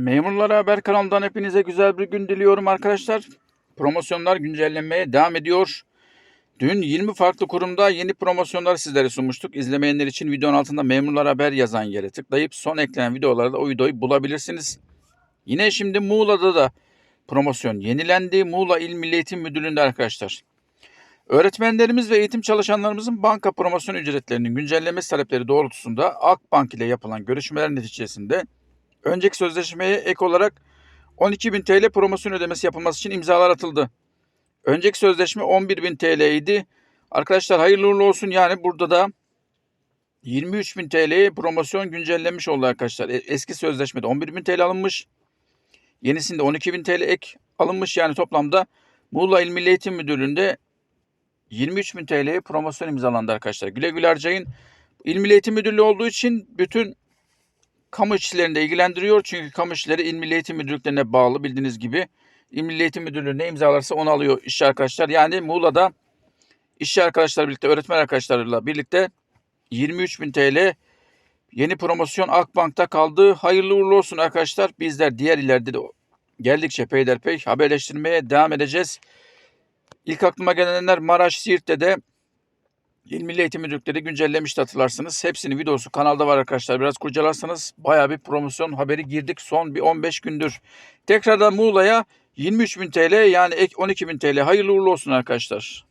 Memurlara Haber kanalından hepinize güzel bir gün diliyorum arkadaşlar. Promosyonlar güncellenmeye devam ediyor. Dün 20 farklı kurumda yeni promosyonlar sizlere sunmuştuk. İzlemeyenler için videonun altında Memurlar Haber yazan yere tıklayıp son eklenen videolarda o videoyu bulabilirsiniz. Yine şimdi Muğla'da da promosyon yenilendi. Muğla İl Milli Eğitim Müdürlüğü'nde arkadaşlar. Öğretmenlerimiz ve eğitim çalışanlarımızın banka promosyon ücretlerinin güncellemesi talepleri doğrultusunda Akbank ile yapılan görüşmeler neticesinde önceki sözleşmeye ek olarak 12.000 TL promosyon ödemesi yapılması için imzalar atıldı. Önceki sözleşme 11.000 TL idi. Arkadaşlar hayırlı uğurlu olsun. Yani burada da 23.000 TL'ye promosyon güncellenmiş oldu arkadaşlar. E- Eski sözleşmede 11.000 TL alınmış. Yenisinde 12.000 TL ek alınmış. Yani toplamda Muğla İl Milli Eğitim Müdürlüğü'nde 23.000 TL'ye promosyon imzalandı arkadaşlar. Güle güle harcayın. İl Milli Eğitim Müdürlüğü olduğu için bütün kamu işçilerini de ilgilendiriyor. Çünkü kamu işçileri İl Milli Eğitim Müdürlüklerine bağlı bildiğiniz gibi. İl Milli Eğitim Müdürlüğü ne imzalarsa onu alıyor işçi arkadaşlar. Yani Muğla'da işçi arkadaşlar birlikte, öğretmen arkadaşlarıyla birlikte 23.000 TL yeni promosyon Akbank'ta kaldı. Hayırlı uğurlu olsun arkadaşlar. Bizler diğer illerde de geldikçe peyderpey haberleştirmeye devam edeceğiz. İlk aklıma gelenler Maraş, Siirt'te de İl Milli Eğitim Müdürlükleri güncellemişti hatırlarsınız. Hepsinin videosu kanalda var arkadaşlar. Biraz kurcalarsanız bayağı bir promosyon haberi girdik son bir 15 gündür. Tekrardan Muğla'ya 23.000 TL yani ek 12.000 TL hayırlı uğurlu olsun arkadaşlar.